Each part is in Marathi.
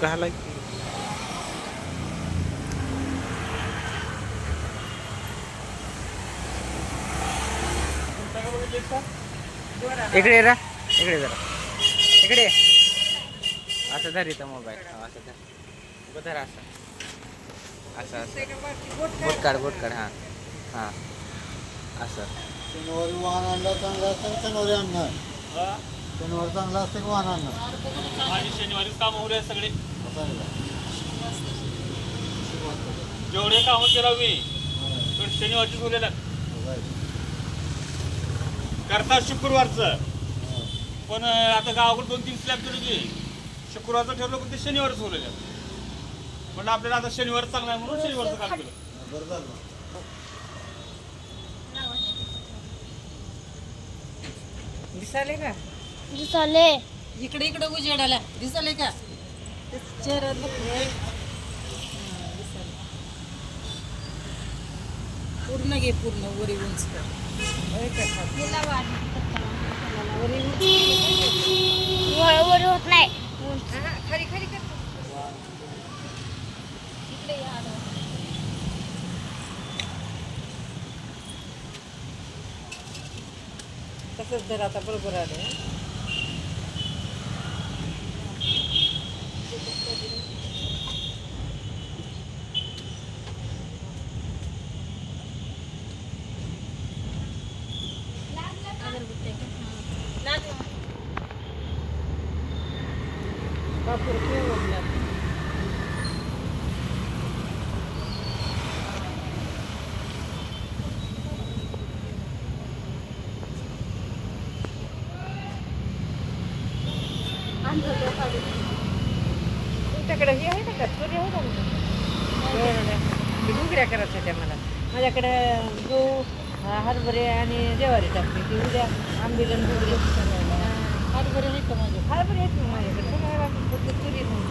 घालाय. इकडे रा. इकडे जरा. इकडे असं धर इथं मोबाईल असं धर. उभं धर असं. असं असं. बोट काढ बोट काढ हां. हां. असं. शनिवारी वाहन आणलं चांगलं असतं शनिवारी आणणार? शनिवारी चांगलं असतं की वाहन आणणार? माझी शनिवारीच काम उरे सगळे? जेवढे काम केलं मी पण शनिवारचीच उरलेलं. करता शुक्रवारचं. पण आता गावाकडे दोन तीन स्लॅब केली की शुक्रवारचं ठरलं पण ते शनिवारच उरलेलं पण आपल्याला आता शनिवार चांगला आहे म्हणून शनिवारचं काम केलं. बरं झालं ना. दिसाले का? दिसाले. इकडे इकडे उजेडाला. दिसाले का? ते चेहऱ्यात बघ होय. हा, दिसाले. पूर्ण घे पूर्ण. वरी उंच कर. होय का? खाली? वरी उंच होत नाही. हा, खाली खाली कर. तसंच जर आता बरोबर आले बापूर तुमच्याकडे हे आहे ना का? सूर्य आहे का तुमच्याकडे? ते घुगऱ्या करायच्या होत्या मला. माझ्याकडे गहू हा, हरभरे आणि ज्वारी टाकली ती उद्या आंबीलन हरभरे आहेत का माझे हरभरे आहेत ना माझ्याकडे. सगळ्या फक्त तुरी नाही.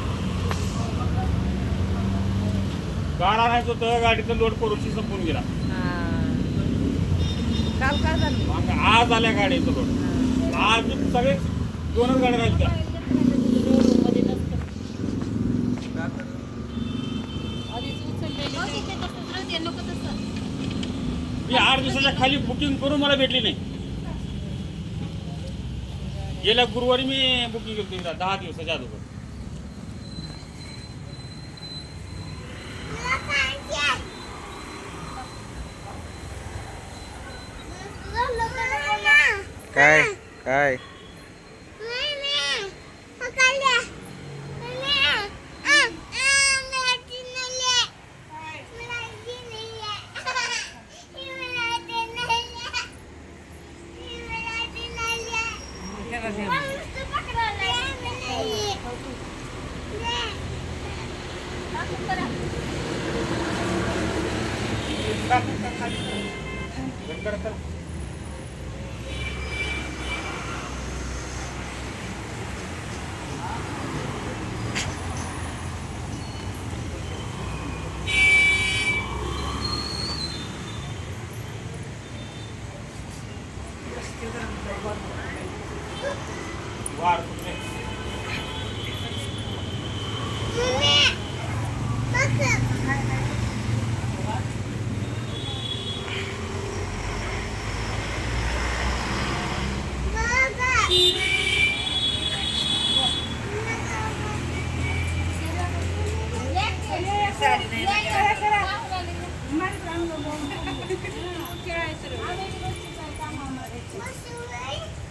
गाड आणायचं होतं गाडीचं लोड करूची संपून गेला. हां. काल काय झालं? मग आज आल्या गाडीचं लोड. आज सगळे दोनच गाड्या राहिल्या. खाली बुकिंग करून मला भेटली नाही. गेल्या गुरुवारी मी बुकिंग केली होती दहा दिवसाच्या अगोदर. काय? काय? નથી What's the way?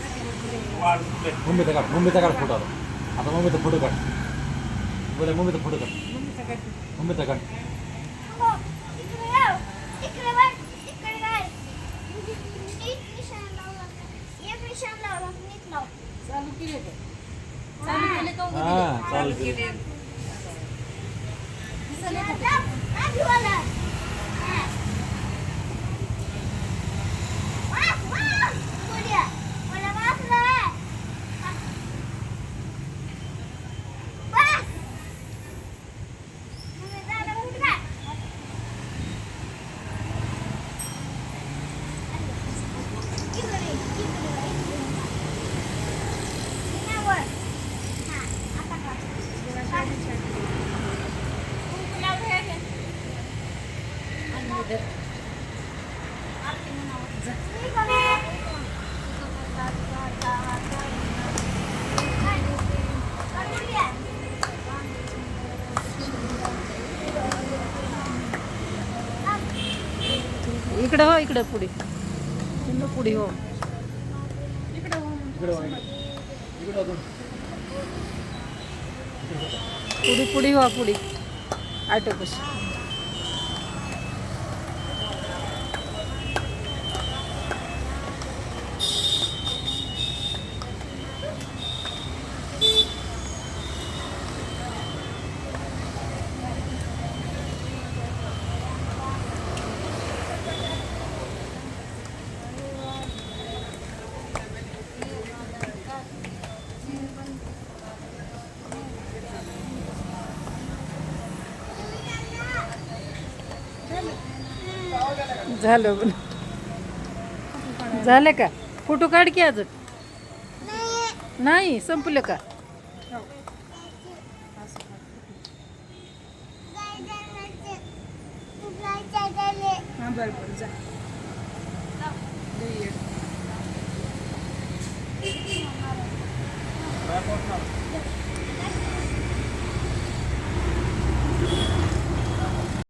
वार कुठले वार कुठले मुंबईचा काढ मुंबईचा काढ फोटो आता आता मुंबईचा फोटो काढ बोला मुंबईचा फोटो काढ मुंबईचा काढ इकडं हो इकडं पुढे इकडं पुढे हो पुढे पुढे हो पुढे ऑटो कशी झालं पण. झालं का? फोटो काढ की अजून. नाही संपलं का?